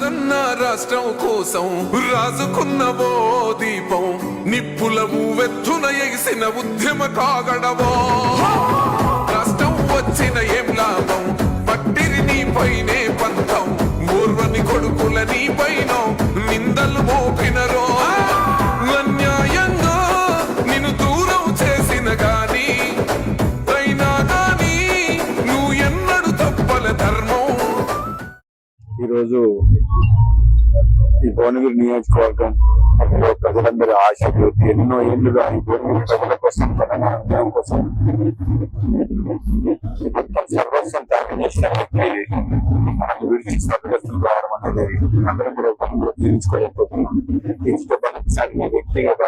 కాదన్న రాష్ట్రం కోసం రాజుకున్న ఓ దీపం నిప్పుల వెత్తున ఎగిసిన ఉద్యమ కాగడవో రాష్ట్రం వచ్చిన ఏం లాభం? పట్టిరి నీ పైనే పంతం ఊర్వని కొడుకుల నీ పైన నిందలు మోపినరో ఈరోజు ఈ భువనగిరి నియోజకవర్గం ప్రజలందరి ఆశలు ఎన్నో ఏళ్ళుగా ఈ భువనగిరి ప్రజల కోసం తెలంగాణ ఉద్యమం కోసం మొత్తం సర్వస్వం త్యాగం చేసిన వ్యక్తి. మనకు గురించి స్వర్గస్తులు కావడం అనేది అందరం కూడా గొప్పగా జీవించుకోలేకపోతున్నాం ఈ సాగిన వ్యక్తి ఒక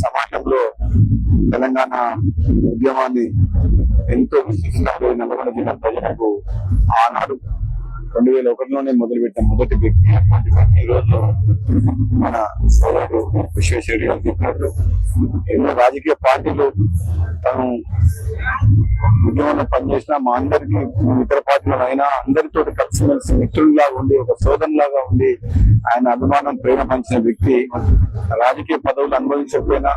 సమాజంలో తెలంగాణ ఉద్యమాన్ని ఎంతో విశిష్టంగా నల్గొండ జిల్లా ప్రజలకు ఆనాడు రెండు వేల ఒకటిలోనే మొదలుపెట్టిన మొదటి వ్యక్తి అటువంటి ఈ రోజు మన సోదరుడు విశ్వేశ్వరి గారు. చెప్పినట్టు ఎన్నో రాజకీయ పార్టీలు తను ఉద్యమంలో పనిచేసిన మా అందరికి ఇతర పార్టీలు అయినా అందరితో కలిసిమెలిసి మిత్రుల్లాగా ఉండి ఒక సోదరులాగా ఉండి ఆయన అభిమానం ప్రేమ పంచిన వ్యక్తి. రాజకీయ పదవులు అనుభవించకపోయినా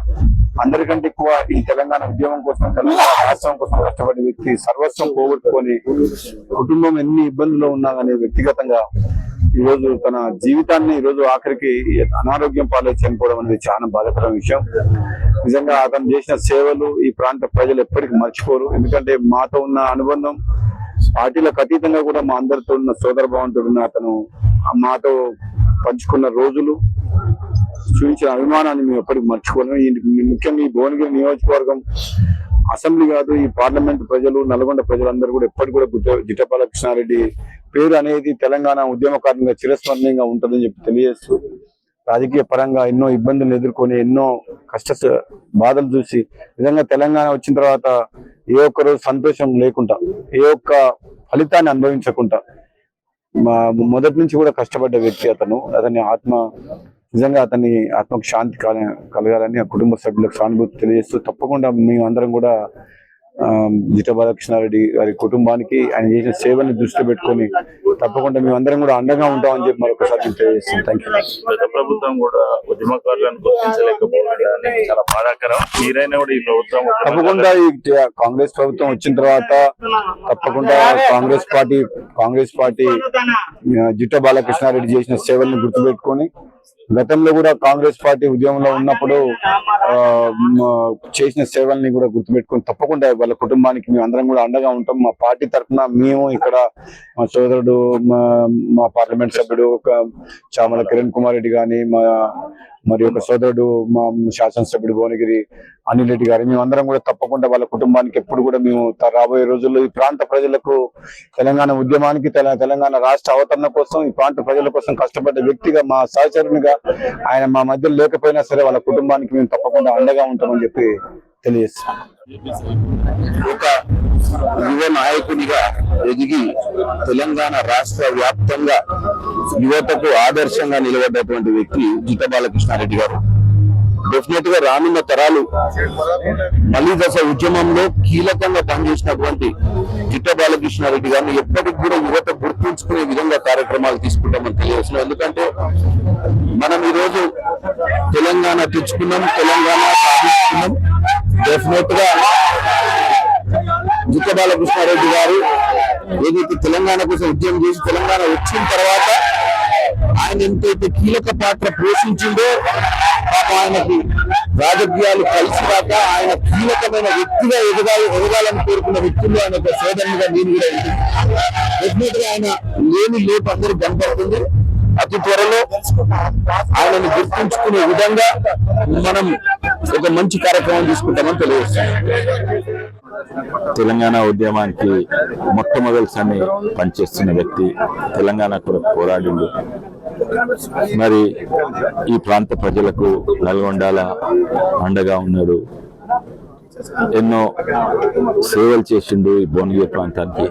అందరికంటే ఎక్కువ ఈ తెలంగాణ ఉద్యమం కోసం తెలంగాణ రాష్ట్రం కోసం కష్టపడే వ్యక్తి సర్వస్వం పోగొట్టుకొని కుటుంబం ఎన్ని ఇబ్బందులు ఉన్నా వ్యక్తిగతంగా ఈ రోజు తన జీవితాన్ని ఈ రోజు ఆఖరికి అనారోగ్యం పాలై చనిపోవడం అనేది చాలా బాధకరమైన విషయం. నిజంగా అతను చేసిన సేవలు ఈ ప్రాంత ప్రజలు ఎప్పటికీ మర్చిపోరు. ఎందుకంటే మాతో ఉన్న అనుబంధం పార్టీలకు అతీతంగా కూడా మా అందరితో ఉన్న సోదర భావంతో ఉన్న అతను మాతో పంచుకున్న రోజులు చూపించిన అభిమానాన్ని మేము ఎప్పటికీ మర్చిపోలేము. ముఖ్యంగా ఈ భువనగిరి నియోజకవర్గం అసెంబ్లీ కాదు ఈ పార్లమెంట్ ప్రజలు నల్గొండ ప్రజలందరూ కూడా ఎప్పటికి కూడా గుట్ట జిట్టపాల కృష్ణారెడ్డి పేరు అనేది తెలంగాణ ఉద్యమకారంగా చిరస్మరణీయంగా ఉంటుందని చెప్పి తెలియజేస్తూ రాజకీయ పరంగా ఎన్నో ఇబ్బందులు ఎదుర్కొని ఎన్నో కష్ట బాధలు చూసి నిజంగా తెలంగాణ వచ్చిన తర్వాత ఏ ఒక్క రోజు సంతోషం లేకుండా ఏ ఒక్క ఫలితాన్ని అనుభవించకుండా మా మొదటి నుంచి కూడా కష్టపడ్డ వ్యక్తి అతను. అతని ఆత్మ నిజంగా అతని ఆత్మకు శాంతి కల- కలగాలని ఆ కుటుంబ సభ్యులకు సానుభూతి తెలియజేస్తూ తప్పకుండా మేము అందరం కూడా జిట బాలకృష్ణారెడ్డి గారి కుటుంబానికి ఆయన చేసిన సేవల్ని దృష్టిలో పెట్టుకొని తప్పకుండా మేము అందరం కూడా అండగా ఉంటామని చెప్పి మరొకసారి నేను తెలియజేస్తాను థ్యాంక్ యూ గత ప్రభుత్వం కూడా ఉద్యమకారులను గుర్తించలేకపోవడం చాలా బాధాకరం. మీరైనా కూడా ఈ ప్రభుత్వం తప్పకుండా ఈ కాంగ్రెస్ ప్రభుత్వం వచ్చిన తర్వాత తప్పకుండా కాంగ్రెస్ పార్టీ కాంగ్రెస్ పార్టీ జిట్ట బాలకృష్ణారెడ్డి చేసిన సేవల్ని గుర్తుపెట్టుకొని గతంలో కూడా కాంగ్రెస్ పార్టీ ఉద్యమంలో ఉన్నప్పుడు ఆ, చేసిన సేవల్ని కూడా గుర్తుపెట్టుకుని తప్పకుండా వాళ్ళ కుటుంబానికి మేము అందరం కూడా అండగా ఉంటాం. మా పార్టీ తరఫున మేము ఇక్కడ మా సోదరుడు మా పార్లమెంట్ సభ్యుడు చామల కిరణ్ కుమార్ రెడ్డి గాని మా మరి ఒక సోదరుడు మా శాసనసభ్యుడు భువనగిరి అనిల్ రెడ్డి గారు. మేము అందరం కూడా తప్పకుండా వాళ్ళ కుటుంబానికి ఎప్పుడు కూడా మేము రాబోయే రోజుల్లో ఈ ప్రాంత ప్రజలకు తెలంగాణ ఉద్యమానికి తెలంగాణ రాష్ట్ర అవతరణ కోసం ఈ ప్రాంత ప్రజల కోసం కష్టపడ్డ వ్యక్తిగా మా సహచరునిగా ఆయన మా మధ్యలో లేకపోయినా సరే వాళ్ళ కుటుంబానికి మేము తప్పకుండా అండగా ఉంటామని చెప్పి తెలియజేస్తాం. ఒక యువ నాయకునిగా ఎదిగి తెలంగాణ రాష్ట్ర వ్యాప్తంగా యువతకు ఆదర్శంగా నిలబడ్డటువంటి వ్యక్తి జిత బాలకృష్ణారెడ్డి గారు. డెఫినెట్గా రానున్న తరాలు మళ్ళీ దశ ఉద్యమంలో కీలకంగా పనిచేసినటువంటి జిట్ట బాలకృష్ణారెడ్డి గారిని ఎప్పటికి కూడా యువత గుర్తుంచుకునే విధంగా కార్యక్రమాలు తీసుకుంటామని తెలియజేస్తున్నాం. ఎందుకంటే మనం ఈ రోజు తెలంగాణ తెచ్చుకున్నాం తెలంగాణ సాధించుకున్నాం. డెఫినెట్గా జిట్ట బాలకృష్ణారెడ్డి గారు ఏదైతే తెలంగాణ కోసం ఉద్యమం చేసి తెలంగాణ వచ్చిన తర్వాత ఆయన ఎంతైతే కీలక పాత్ర పోషించిందో పాప ఆయనకి రాజకీయాలు కలిసి రాక ఆయన కీలకమైన వ్యక్తిగా ఎదగాలి ఎదగాలని కోరుకున్న వ్యక్తుల్లో ఆయన ఒక సోదరునిగా నేను కూడా డెఫినెట్గా ఆయన లేని లేపు అందరూ కనపడుతుంది. అతి త్వరలో ఆయనను గుర్తుంచుకునే విధంగా మనం ఒక మంచి కార్యక్రమం తీసుకుంటామని తెలియజేస్తాం తెలంగాణ ఉద్యమానికి మొట్టమొదటిసారి పనిచేస్తున్న వ్యక్తి తెలంగాణ కొరకు పోరాడిండు. మరి ఈ ప్రాంత ప్రజలకు నల్గొండాల అండగా ఉన్నాడు. ఎన్నో సేవలు చేసిండు ఈ భువనగిరి ప్రాంతానికి.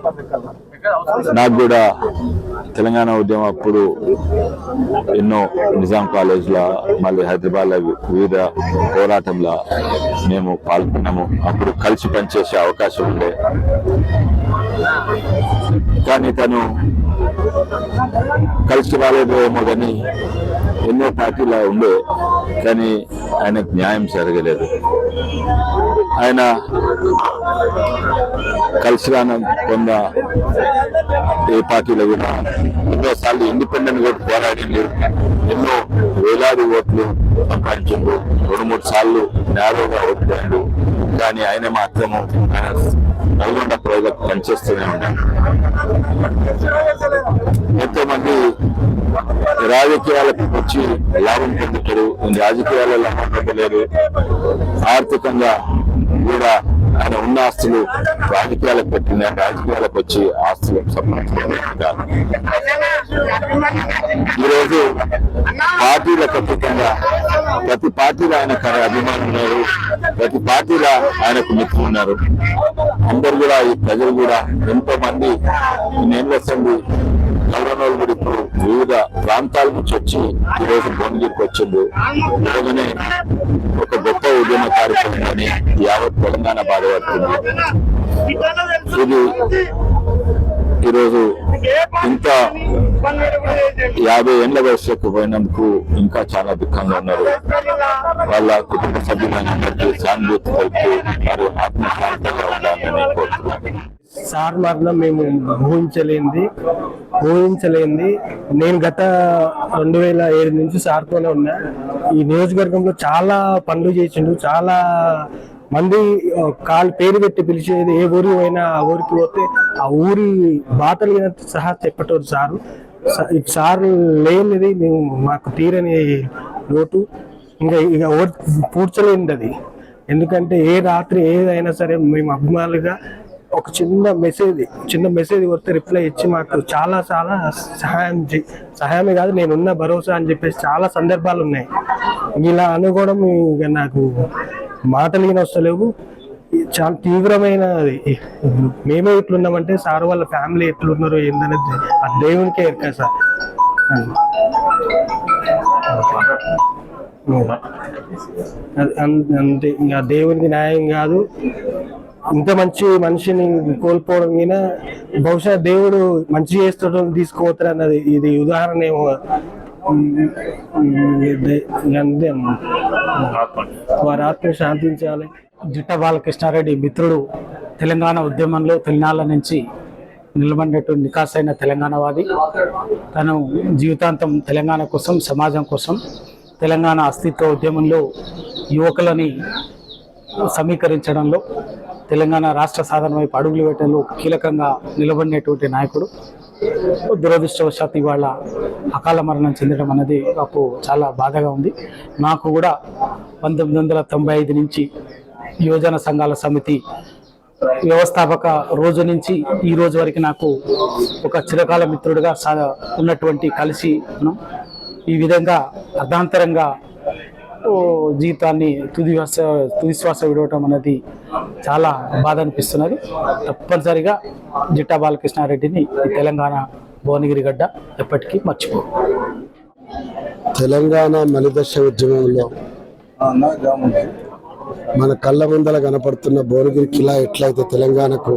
నాకు కూడా తెలంగాణ ఉద్యమం అప్పుడు ఎన్నో నిజాం కాలేజ్లో మళ్ళీ హైదరాబాద్లో వివిధ పోరాటంలో మేము పాల్గొన్నాము. అప్పుడు కలిసి పనిచేసే అవకాశం ఉండే. కానీ తను కలిసి రాలేదు ఏమో కానీ ఎన్నో పార్టీలో ఉండే కానీ ఆయనకు న్యాయం జరగలేదు. ఆయన కలిసి రాన కొంత ఏ పార్టీలో కూడా ఎన్నోసార్లు ఇండిపెండెంట్ కూడా పోరాడింది ఎన్నో వేలాది ఓట్లు సంపాదించిండు రెండు మూడు సార్లు నేరోగా ఓట్లాడు కానీ ఆయన మాత్రము ఆయన నల్గొండ ప్రజలకు పనిచేస్తూనే ఉన్నాడు. ఎంతో మంది రాజకీయాలకు వచ్చి లాభం పొందుతారు రాజకీయాలలో లాభం పొందలేరు. ఆర్థికంగా కూడా ఆయన ఉన్న ఆస్తులు రాజకీయాలకు పెట్టిన రాజకీయాలకు వచ్చి ఆస్తులు సంపాదించుకోవాలి ఈరోజు పార్టీలకు అతీతంగా ప్రతి పార్టీలో ఆయనకు అభిమానులు ఉన్నారు. ప్రతి పార్టీలో ఆయనకు మిత్రులు ఉన్నారు. అందరు కూడా ఈ ప్రజలు కూడా ఎంతో మంది నేను అసెంబ్లీ కరోనాలు కూడా ఇప్పుడు వివిధ ప్రాంతాల నుంచి వచ్చి ఈ రోజు భువనగిరికి వచ్చిండు నిజంగానే ఒక గొప్ప ఉద్యమ కార్యక్రమం యావత్ తెలంగాణ బాధపడుతుంది. ఇది ఈరోజు ఇంత యాభై ఏళ్ళ వయసుకు పోయినందుకు ఇంకా చాలా దుఃఖంగా ఉన్నారు. వాళ్ళ కుటుంబ సభ్యులందరికీ సానుభూతి కలిపి వారు ఆత్మశాంతంగా ఉండాలని కోరుతున్నాను. సార్ మరణం మేము ఊహించలేంది ఊహించలేంది నేను గత రెండు వేల ఏడు నుంచి సార్తోనే ఉన్నా. ఈ నియోజకవర్గంలో చాలా పనులు చేసిండు చాలా మంది కాళ్ళు పేరు పెట్టి పిలిచేది ఏ ఊరికి పోయినా ఆ ఊరికి పోతే ఆ ఊరి బాటలు సహా చెప్పటోరు సారు. సార్ లేనిది మేము మాకు తీరని లోటు. ఇంకా ఇక పూడ్చలేనిది అది. ఎందుకంటే ఏ రాత్రి ఏదైనా సరే మేము అభిమానులుగా ఒక చిన్న మెసేజ్ చిన్న మెసేజ్ కొడితే రిప్లై ఇచ్చి మాకు చాలా చాలా సహాయం చే- సహాయమే కాదు నేనున్న భరోసా అని చెప్పేసి చాలా సందర్భాలు ఉన్నాయి. ఇలా అనుకోవడం ఇక నాకు మాటలు ఈయన వస్తలేవు. చాలా తీవ్రమైన అది. మేమే ఇట్లున్నామంటే సార్ వాళ్ళ ఫ్యామిలీ ఎట్లున్నారో ఏందనేది ఆ దేవునికే ఎరక సార్. అంతే ఇంకా దేవునికి న్యాయం కాదు. ఇంత మంచి మనిషిని కోల్పోవడం మీద బహుశా దేవుడు మంచి చేస్తాడు తీసుకోవతారు అన్నది. ఇది ఉదాహరణ ఏమో. అంతే. వారి ఆత్మ శాంతించాలి. జిట్ట బాలకృష్ణారెడ్డి మిత్రుడు తెలంగాణ ఉద్యమంలో తొలినాళ్ళ నుంచి నిలబడినటువంటి నికాసైన తెలంగాణవాది. తను జీవితాంతం తెలంగాణ కోసం సమాజం కోసం తెలంగాణ అస్తిత్వ ఉద్యమంలో యువకులని సమీకరించడంలో తెలంగాణ రాష్ట్ర సాధన వైపు అడుగులు వేయటంలో కీలకంగా నిలబడినటువంటి నాయకుడు. దురదృష్టవశాత్తు ఇవాళ అకాల మరణం చెందడం అనేది నాకు చాలా బాధగా ఉంది. నాకు కూడా పంతొమ్మిది వందల తొంభై ఐదు నుంచి యువజన సంఘాల సమితి వ్యవస్థాపక రోజు నుంచి ఈ రోజు వరకు నాకు ఒక చిరకాల మిత్రుడిగా సా ఉన్నటువంటి కలిసి ఈ విధంగా అర్ధాంతరంగా జీవితాన్ని తుది తుదిశ్వాస విడవటం అనేది చాలా బాధ అనిపిస్తున్నది. తప్పనిసరిగా జిట్టా బాలకృష్ణారెడ్డిని తెలంగాణ భువనగిరి గడ్డ ఎప్పటికీ మర్చిపో తెలంగాణ మలిదశ ఉద్యమంలో మన కళ్ళ ముందల కనపడుతున్న భువనగిరి కిలా ఎట్లయితే తెలంగాణకు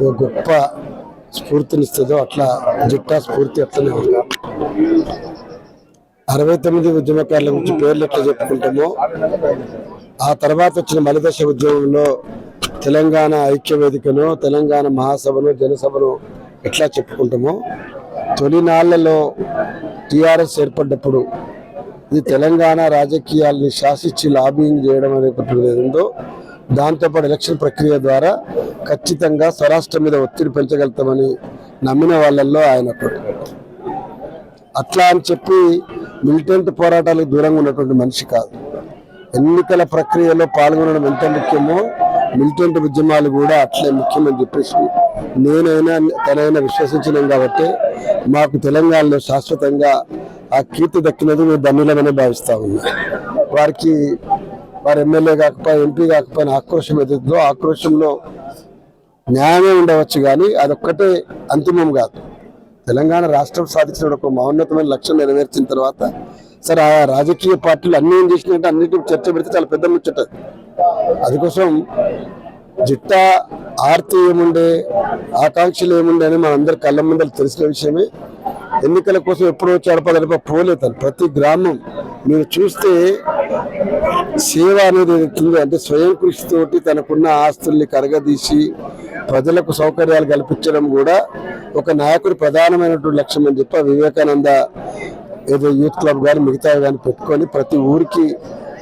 ఒక గొప్ప స్ఫూర్తినిస్తుందో అట్లా జిట్టా స్ఫూర్తి అట్లనే ఉంది. అరవై తొమ్మిది ఉద్యమకారుల గురించి పేర్లు ఎట్లా చెప్పుకుంటామో ఆ తర్వాత వచ్చిన మలిదశ ఉద్యమంలో తెలంగాణ ఐక్య వేదికను తెలంగాణ మహాసభను జనసభను ఎట్లా చెప్పుకుంటామో తొలినాళ్ళలో టీఆర్ఎస్ ఏర్పడ్డప్పుడు ఇది తెలంగాణ రాజకీయాల్ని శాసించి లాబింగ్ చేయడం అనేటువంటిది ఏదో దాంతోపాటు ఎలక్షన్ ప్రక్రియ ద్వారా ఖచ్చితంగా స్వరాష్ట్ర మీద ఒత్తిడి పెంచగలుగుతామని నమ్మిన వాళ్ళల్లో ఆయన అట్లా అని చెప్పి మిలిటెంట్ పోరాటాలకు దూరంగా ఉన్నటువంటి మనిషి కాదు. ఎన్నికల ప్రక్రియలో పాల్గొనడం ఎంత ముఖ్యమో మిలిటెంట్ ఉద్యమాలు కూడా అట్లే ముఖ్యమని చెప్పేసి నేనైనా తనైనా విశ్వసించినాం కాబట్టి మాకు తెలంగాణలో శాశ్వతంగా ఆ కీర్తి దక్కినది మేము ధన్యులమని భావిస్తా ఉన్నా. వారికి వారు ఎమ్మెల్యే కాకపోయినా ఎంపీ కాకపోయినా ఆక్రోషం ఎదుగుతుందో ఆక్రోషంలో న్యాయమే ఉండవచ్చు కానీ అదొక్కటే అంతిమం కాదు. తెలంగాణ రాష్ట్రం సాధించిన ఒక మహోన్నతమైన లక్ష్యం నెరవేర్చిన తర్వాత సరే ఆ రాజకీయ పార్టీలు అన్ని ఏం చేసినట్టు అన్నిటి చర్చ పెడితే చాలా పెద్ద ముచ్చట అందుకోసం జిట్టా ఆర్తి ఏముండే ఆకాంక్షలు ఏముండే అని మనందరి కళ్ళ ముందర తెలిసిన విషయమే. ఎన్నికల కోసం ఎప్పుడో చడపదడప పోలేదు ప్రతి గ్రామం మీరు చూస్తే సేవ అనేది ఏదైతుందో అంటే స్వయం కృషితోటి తనకున్న ఆస్తుల్ని కరగదీసి ప్రజలకు సౌకర్యాలు కల్పించడం కూడా ఒక నాయకుడి ప్రధానమైనటువంటి లక్ష్యం అని చెప్పి వివేకానంద ఏదో యూత్ క్లబ్ కానీ మిగతా కానీ పెట్టుకొని ప్రతి ఊరికి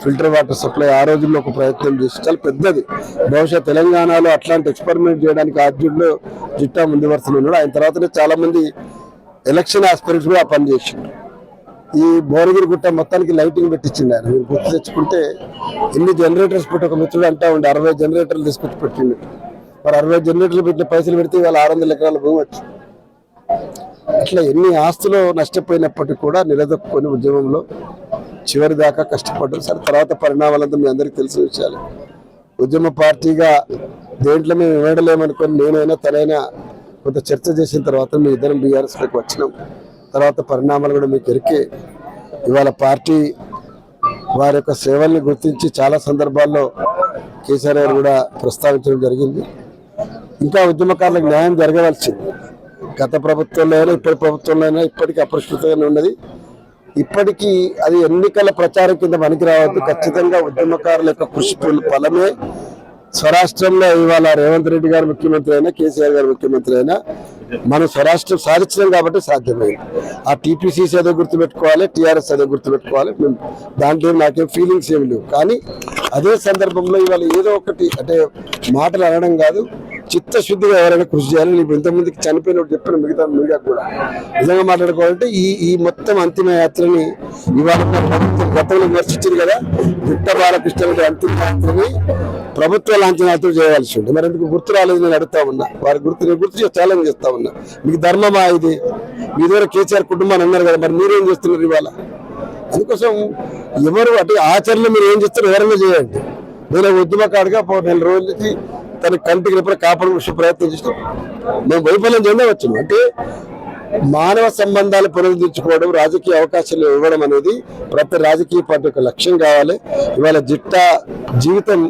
ఫిల్టర్ వాటర్ సప్లై ఆ రోజుల్లో ఒక ప్రయత్నం చేసి చాలా పెద్దది. బహుశా తెలంగాణలో అట్లాంటి ఎక్స్పెరిమెంట్ చేయడానికి ఆద్యుల్లో జిట్టా ముందు వరుసలో ఉన్నాడు. ఆయన తర్వాతనే చాలా మంది ఎలక్షన్ ఆస్పిరెంట్స్ కూడా ఆ పని చేసిండు. ఈ భువనగిరి గుట్ట మొత్తానికి లైటింగ్ పెట్టించింది ఆయన. మీరు గుర్తు తెచ్చుకుంటే ఎన్ని జనరేటర్స్ పెట్టి ఒక మిత్రుడు అంటా ఉండే అరవై జనరేటర్లు తీసుకొచ్చి పెట్టిండు. మరి అరవై జనరేటర్లు పెట్టిన పైసలు పెడితే ఇవాళ ఆరు వందల ఎకరాల భూమి వచ్చింది అట్లా ఎన్ని ఆస్తులు నష్టపోయినప్పటికీ కూడా నిలదొక్కుని ఉద్యమంలో చివరి దాకా కష్టపడ్డారు సరే తర్వాత పరిణామాలంతా మీ అందరికీ తెలిసిన విషయాలు. ఉద్యమ పార్టీగా దేంట్లో మేము ఇవ్వడలేమనుకొని నేనైనా తనైనా కొంత చర్చ చేసిన తర్వాత మీ ఇద్దరం బీఆర్ఎస్లోకి వచ్చినాం. తర్వాత పరిణామాలు కూడా మీకు ఎరికే. ఇవాళ పార్టీ వారి యొక్క సేవల్ని గుర్తించి చాలా సందర్భాల్లో కేసీఆర్ గారు కూడా ప్రస్తావించడం జరిగింది. ఇంకా ఉద్యమకారులకు న్యాయం జరగవలసింది. గత ప్రభుత్వంలో అయినా ఇప్పటి ప్రభుత్వంలో అయినా ఇప్పటికీ అపరిష్కృతంగానే ఉన్నది. ఇప్పటికీ అది ఎన్నికల ప్రచారం కింద పనికి రావద్దు ఖచ్చితంగా ఉద్యమకారుల యొక్క కృషి ఫలమే. స్వరాష్ట్రంలో ఇవాళ రేవంత్ రెడ్డి గారు ముఖ్యమంత్రి అయినా కేసీఆర్ గారు ముఖ్యమంత్రి అయినా మనం స్వరాష్ట్రం సాధించడం కాబట్టి సాధ్యమైంది. ఆ టీపీసీసీ ఏదో గుర్తుపెట్టుకోవాలి టీఆర్ఎస్ ఏదో గుర్తుపెట్టుకోవాలి. మేము దాంట్లో నాకేం ఫీలింగ్స్ ఏమి లేవు. కానీ అదే సందర్భంలో ఇవాళ ఏదో ఒకటి అంటే మాటలు అనడం కాదు. చిత్తశుద్ధిగా ఎవరైనా కృషి చేయాలి. నీకు ఇంతమందికి చనిపోయినప్పుడు చెప్పిన మిగతా మీడియా కూడా నిజంగా మాట్లాడుకోవాలంటే ఈ ఈ మొత్తం అంతిమ యాత్రని ఇవాళ ప్రభుత్వం గతంలో విమర్శించింది కదా. గుట్ట బాలకృష్ణ అంతిమ యాత్రని ప్రభుత్వ లాంఛనాలతో చేయవలసి ఉంది. మరి ఎందుకు గుర్తు రాలేదు నేను అడుగుతా ఉన్నా. వారి గుర్తు నేను గుర్తు ఛాలెంజ్ చేస్తా ఉన్నా. మీకు ధర్మమా ఇది? మీ దగ్గర కేసీఆర్ కుటుంబాన్ని అన్నారు కదా మరి మీరేం చేస్తున్నారు ఇవాళ? అందుకోసం ఎవరు అంటే ఆచరణ మీరు ఏం చేస్తారు ఎవరైనా చేయండి. నేను ఉద్యమకాడుగా పో నెల రోజులకి తన కంటికి రెప్ప కాపాడు ప్రయత్నం చేస్తాం మేము వైఫల్యం చెందవచ్చు అంటే మానవ సంబంధాలు పునరుద్ధరించుకోవడం రాజకీయ అవకాశాలు ఇవ్వడం అనేది ప్రతి రాజకీయ పార్టీ యొక్క లక్ష్యం కావాలి. ఇవాళ జిట్టా జీవితం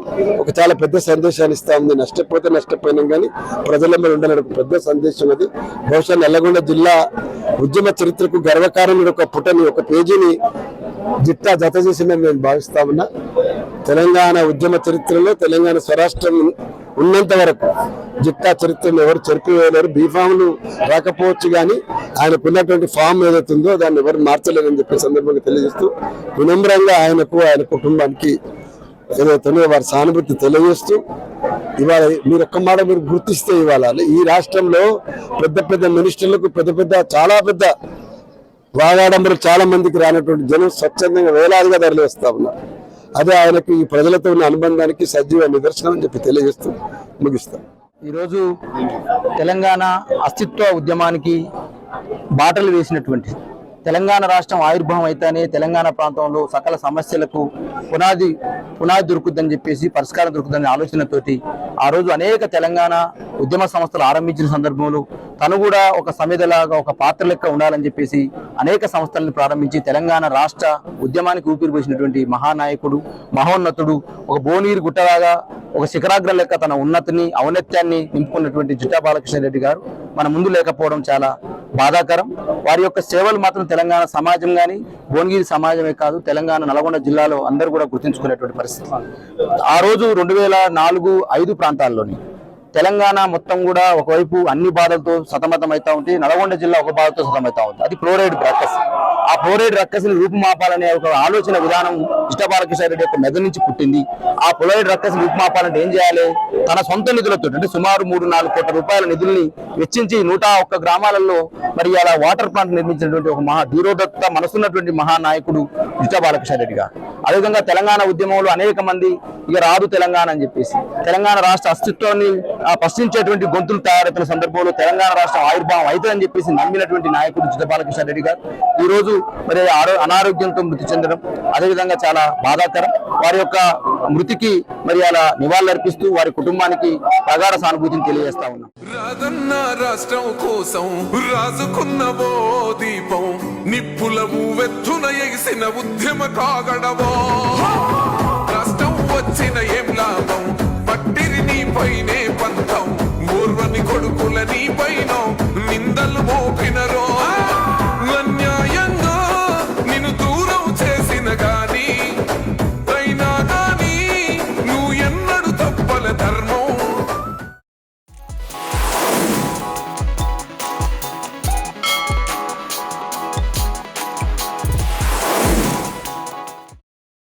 ఒక చాలా పెద్ద సందేశాన్ని ఇస్తా ఉంది నష్టపోతే నష్టపోయినాం కానీ ప్రజల మీద ఉండాలని ఒక పెద్ద సందేశం అది. బహుశా నల్లగొండ జిల్లా ఉద్యమ చరిత్రకు గర్వకారమైన ఒక పుటని ఒక పేజీని జిట్టా జత చేసిందని నేను భావిస్తా ఉన్నా. తెలంగాణ ఉద్యమ చరిత్రలో తెలంగాణ స్వరాష్ట్రం ఉన్నంత వరకు జిట్టా చరిత్రను ఎవరు చెరిపివేయలేరు బీఫామ్లు రాకపోవచ్చు కానీ ఆయనకు ఉన్నటువంటి ఫామ్ ఏదైతుందో దాన్ని ఎవరు మార్చలేరని చెప్పే సందర్భంగా తెలియజేస్తూ వినమ్రంగా ఆయనకు ఆయన కుటుంబానికి ఏదైతే వారి సానుభూతి తెలియజేస్తూ ఇవాళ మీరు ఒక్క మాట మీరు గుర్తిస్తే ఇవాళ ఈ రాష్ట్రంలో పెద్ద పెద్ద మినిస్టర్లకు పెద్ద పెద్ద చాలా పెద్ద వాగాడంబరు చాలా మందికి రానటువంటి జనం స్వచ్ఛందంగా వేలాదిగా తరలివేస్తా ఉన్నారు. అదే ఆయనకు ఈ ప్రజలతో ఉన్న అనుబంధానికి సజీవ నిదర్శనం అని చెప్పి తెలియజేస్తూ ముగిస్తాం. ఈరోజు తెలంగాణ అస్తిత్వ ఉద్యమానికి బాటలు వేసినటువంటి తెలంగాణ రాష్ట్రం ఆవిర్భావం అయితేనే తెలంగాణ ప్రాంతంలో సకల సమస్యలకు పునాది పునాది దొరుకుద్దని చెప్పేసి పరిష్కారం దొరుకుతుందనే ఆలోచనతోటి ఆ రోజు అనేక తెలంగాణ ఉద్యమ సంస్థలు ఆరంభించిన సందర్భంలో తను కూడా ఒక సమిధలాగా ఒక పాత్ర లెక్క ఉండాలని చెప్పేసి అనేక సంస్థలను ప్రారంభించి తెలంగాణ రాష్ట్ర ఉద్యమానికి ఊపిరి పోసినటువంటి మహానాయకుడు మహోన్నతుడు ఒక బోనీరు గుట్టలాగా ఒక శిఖరాగ్రం లెక్క తన ఉన్నతిని ఔన్నత్యాన్ని నింపుకున్నటువంటి జుట్టా బాలకృష్ణ రెడ్డి గారు మన ముందు లేకపోవడం చాలా బాధాకరం. వారి యొక్క సేవలు మాత్రం తెలంగాణ సమాజం కానీ భువనగిరి సమాజమే కాదు తెలంగాణ నల్గొండ జిల్లాలో అందరూ కూడా గుర్తుంచుకునేటువంటి పరిస్థితి. ఆ రోజు రెండు వేల నాలుగు ఐదు ప్రాంతాల్లోని తెలంగాణ మొత్తం కూడా ఒకవైపు అన్ని బాధలతో సతమతం అవుతా ఉంటే నల్గొండ జిల్లా ఒక బాధతో సతమవుతా ఉంది. అది ఫ్లోరైడ్ రక్కస్. ఆ ఫ్లోరైడ్ రక్కస్ని రూపుమాపాలనే ఒక ఆలోచన విధానం ఇష్టబాలకృష్ణ రెడ్డి యొక్క మెదడు నుంచి పుట్టింది. ఆ ఫ్లోరైడ్ రక్కస్ రూపుమాపాలంటే ఏం చేయాలి? తన సొంత నిధులతో అంటే సుమారు మూడు నాలుగు కోట్ల రూపాయల నిధుల్ని వెచ్చించి నూట ఒక్క గ్రామాలలో మరి అలా వాటర్ ప్లాంట్ నిర్మించినటువంటి ఒక మహా ధీరోదత్త మనసున్నటువంటి మహానాయకుడు ఇష్ట బాలకృష్ణ రెడ్డి గారు అదేవిధంగా తెలంగాణ ఉద్యమంలో అనేక మంది ఇక రాదు తెలంగాణ అని చెప్పేసి. తెలంగాణ రాష్ట్ర అస్తిత్వాన్ని ప్రశ్నించేటువంటి గొంతులు తయారవుతున్న సందర్భంలో తెలంగాణ రాష్ట్రం ఆవిర్భావం అవుతుందని చెప్పేసి నమ్మినటువంటి నాయకుడు జిట్ట రెడ్డి గారు. ఈ రోజు మరి అనారోగ్యంతో మృతి చెందడం అదేవిధంగా చాలా బాధాకరం. వారి యొక్క మృతికి మరి అలా నివాళులర్పిస్తూ వారి కుటుంబానికి ప్రగాఢ సానుభూతిని తెలియజేస్తా ఉన్నాం. రాజన్న రాష్ట్రం కోసం రాజుకున్నవో దీపం నిప్పుల వెత్తున ఎగిసిన ఉద్యమ కాగడవో?